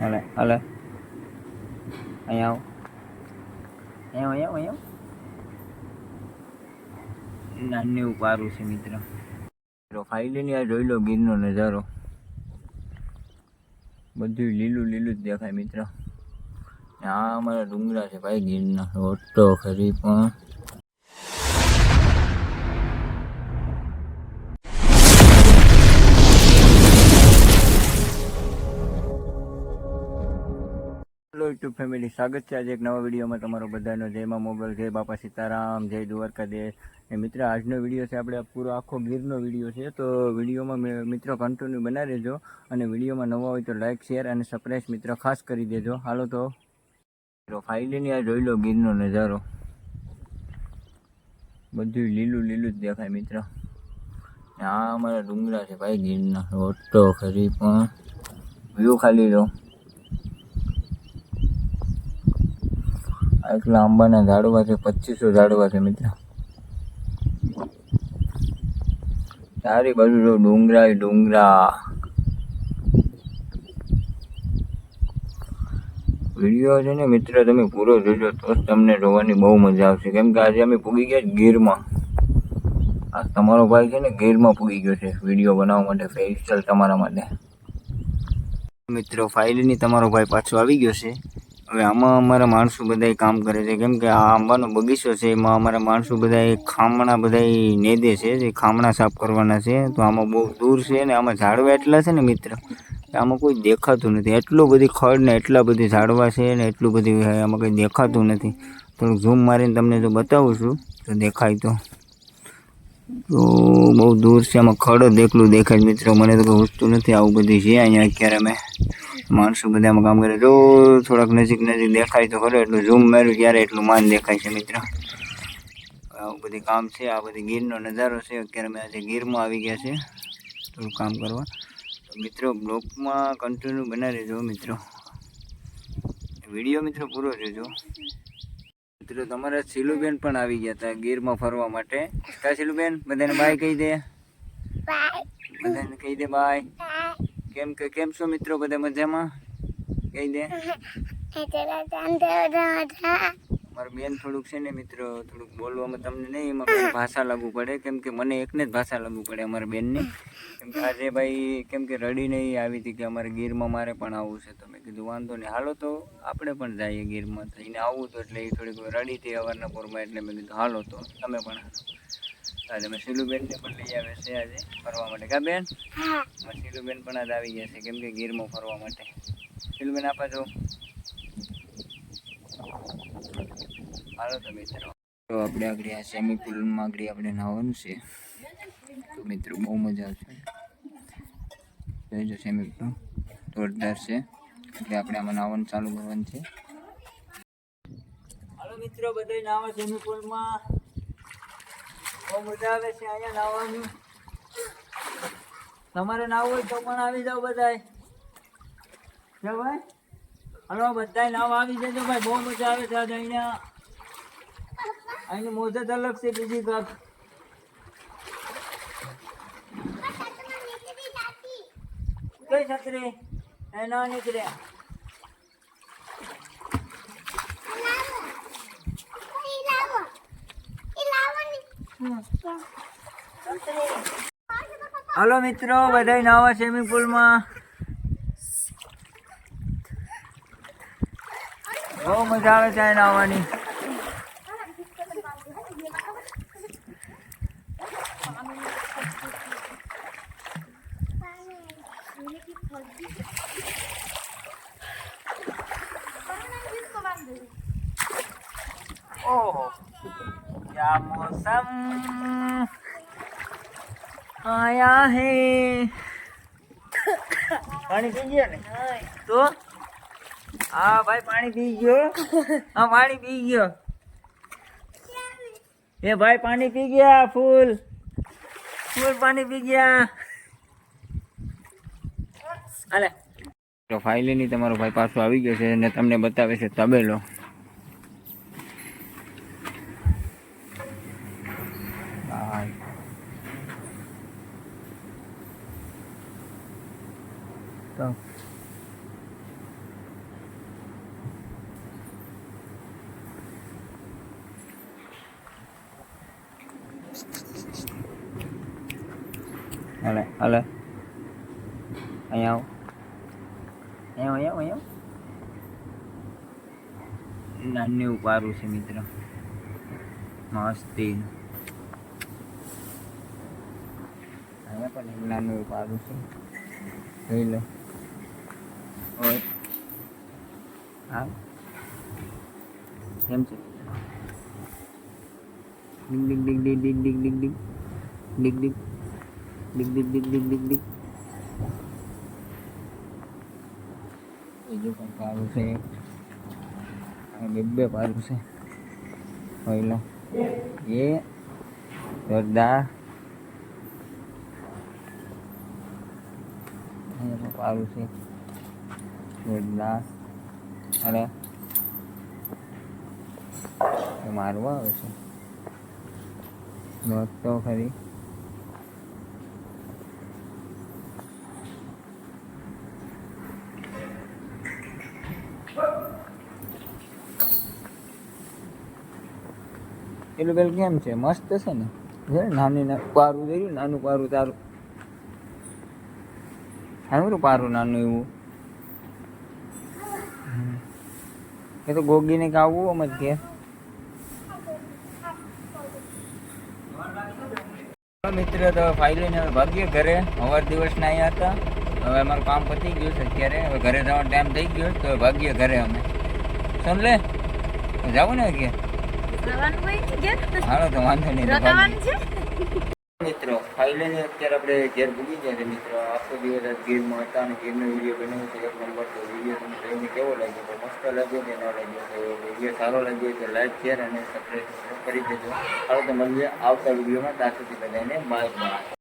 અહીંયા આવો અહીંયા આવો, અહીંયા આવો. નાની પારું છે મિત્ર ફાઇલની આ જોઈ લો ગીરનો નજારો બધું લીલું લીલું જ દેખાય મિત્ર આ અમારા ડુંગરા છે ભાઈ ગીરના ઓટો ખરી પણ યુટ્યુબ ફેમિલી સ્વાગત છે આજે એક નવા વિડીયોમાં તમારો બધાનો. જયમાં મોબાઈલ જય બાપા સીતારામ, જય દ્વારકાધીશ એ મિત્ર, આજનો વીડિયો છે આપણે પૂરો આખો ગીરનો વીડિયો છે, તો વિડીયોમાં મિત્રો કન્ટિન્યુ બનાવી દેજો. અને વિડીયોમાં નવા હોય તો લાઇક શેર અને સબસ્ક્રાઈબ મિત્રો, ખાસ કરી દેજો. હાલો તો. ફાઇલીની આ જોઈ લો ગીરનો નજારો. બધું લીલું લીલું જ દેખાય મિત્ર. આ અમારા ડુંગરા છે ભાઈ ગીરના. રોટો ખરી પણ. વ્યૂ ખાલી લો. એટલા આંબાના ઝાડવા છે, પચીસો ઝાડવા છે મિત્ર. ચારે બાજુ જો ડુંગરા ડુંગરા. વીડિયો છે ને મિત્ર, તમે પૂરો જોજો તો જ તમને જોવાની બહુ મજા આવશે. કેમ કે આજે અમે પૂગી ગયા ગીરમાં. આ તમારો ભાઈ છે ને ગીરમાં પૂગી ગયો છે વીડિયો બનાવવા માટે સ્પેશિયલ તમારા માટે. મિત્રો ફાઇલની તમારો ભાઈ પાછો આવી ગયો છે. હવે આમાં અમારા માણસો બધા કામ કરે છે. કેમ કે આ આંબાનો બગીચો છે, એમાં અમારા માણસો બધા ખામણા બધા નેદે છે, જે ખામણા સાફ કરવાના છે. તો આમાં બહુ દૂર છે ને આમાં ઝાડવા એટલા છે ને મિત્ર આમાં કોઈ દેખાતું નથી. એટલું બધી ખડ ને એટલા બધી ઝાડવા છે ને એટલું બધી આમાં કંઈ દેખાતું નથી. થોડુંક ઝૂમ મારીને તમને જો બતાવું છું, તો દેખાય તો. તો બહુ દૂર છે, આમાં ખડ એકલું દેખાય મિત્રો. મને તો કંઈ ઉઠતું નથી, આવું બધી છે અહીંયા અત્યારે અમે. માણસો બધામાં કામ કરે. જો થોડાક નજીક નજીક દેખાય તો ખરો એટલું ઝૂમ માર્યું ત્યારે એટલું માન દેખાય છે મિત્ર. આવું બધી કામ છે આ બધી ગીરનો નજારો છે. અત્યારે અમે આજે ગીરમાં આવી ગયા છે. થોડું કામ કરવા. તો મિત્રો બ્લોકમાં કન્ટિન્યુ બના રહેજો મિત્રો. વીડિયો મિત્રો પૂરો જોજો. મિત્રો તમારા શીલુબેન પણ આવી ગયા હતા ગીરમાં ફરવા માટે. કા બધાને બાય કહી દે. બધાને કહી દે બાય કેમ કે, કેમ છો મિત્રો બધા મજામાં? કહી દે? મારું બેન થોડુંક છે ને મિત્રો, થોડુંક બોલવામાં તમને નહીં એમાં ભાષા લાગુ પડે. કેમ કે મને એકને જ ભાષા લાગુ પડે અમારા બેનને. કેમ કે આજે ભાઈ, કેમ કે રડી નહીં આવી હતી કે અમારે ગીરમાં મારે પણ આવવું છે. તો મેં કીધું, વાંધો નહીં. હાલો તો આપણે પણ જઈએ ગીરમાં. તો એને આવવું તો એટલે એ થોડીક રડી હતી અવારના પોરમાં એટલે મેં કીધું, હાલો તો, તમે પણ હાલો. આજે મેં શીલુબેનને પણ લઈ આવે છે આજે ફરવા માટે. કા બેન? શીલુબેન પણ આજ આવી ગયા છે કેમ કે ગીરમાં ફરવા માટે. શીલુબેન આપા જો હાલો તો મિત્રો. તો આપણે આગળ આ સ્વિમિંગ પુલમાં આગળ આપણે નાહવાનું છે. તો મિત્રો બહુ મજા આવશે. જોઈજો સ્વિમિંગ પુલ જોરદાર છે. એટલે આપણે આમાં નાહવાનું ચાલુ કરવાનું છે. હાલો મિત્રો બધા નાવા સ્વિમિંગ પુલમાં આવે છે અહીંયા નાહવાનું. તમારે નાવું હોય તો પણ આવી જાઓ બધાય. જો ભાઈ. હલો બધાય નાવ આવી જજો ભાઈ. બહુ મજા આવે છે આજે અહીંયા અહીંની મોજત જ અલગ છે બીજી કાક કઈ છત્રી? એ ના નીકળે. હલો મિત્રો બધા નવા સ્વિમિંગ પુલમાં બહુ મજા આવે છે નાવાની. ઓહો ક્યા મોસમ? આયા હે. પાણી પી ગયો ને? તો? હા ભાઈ પાણી પી ગયો. હા પાણી પી ગયો. એ ભાઈ પાણી પી ગયા ફૂલ. ફૂલ પાણી પી ગયા. અલે તો ફાઇલ ફાઇલીની તમારો ભાઈ પાછો આવી ગયો છે અને તમને બતાવે છે તબેલો. ભાઈ vâng Alo, alo. Ayaw. Ayaw, ayaw, ayaw. નાને ઉપારું છે મિત્ર મસ્તી અહીંયા પણ નાનું ઉપારું છે જોઈ લો ઓય હા કેમ છે ડિંગ ડિંગ ડિંગ ડિંગ ડિંગ ડિંગ ડિંગ ડિંગ ડિંગ ડિંગ ડિંગ ડિંગ ડિંગ ડિંગ ડિંગ ડિંગ બીજું પણ પારું છે આ બે બે પારું છે જોઈ લો એ જોરદાર અહીંયા પણ પારું છે જોરદાર અને મારવા આવે છે. નોટ તો ખરી. પેલું પેલું કેમ છે? મસ્ત છે ને? નાની પારું જોયું નાનું પારું તારું. સારું પારું નાનું એવું? એ તો ગોગીને આવવું આમ જ કે. મિત્ર તો ફાઇલને હવે ભાગ્ય ઘરે. સવાર દિવસના અહીંયા હતા. હવે અમારું કામ પતી ગયું છે અત્યારે. હવે ઘરે જવાનો ટાઈમ થઈ ગયો તો ભાગીએ ઘરે અમે. સમજ લે? જાવું ને કે? કે? હાલો તો વાંધો નહીં મિત્રો ફાઇનલી અત્યારે આપણે ઘેર ભૂગી જાય છે મિત્રો. આખો દિવસ ગીરમાં હતા અને ગીરનો વીડિયો બન્યો છે. એક નંબર તો વીડિયો તમને જોઈને કેવો લાગ્યો તો મસ્ત લાગ્યો કે ન લાગ્યો તો વીડિયો સારો લાગ્યો તો લાઈક શેર અને સબસ્ક્રાઈબ કરી દેજો. હવે તો મળીએ આવતા વિડીયોમાં ત્યાં સુધી બધાને બાય બાય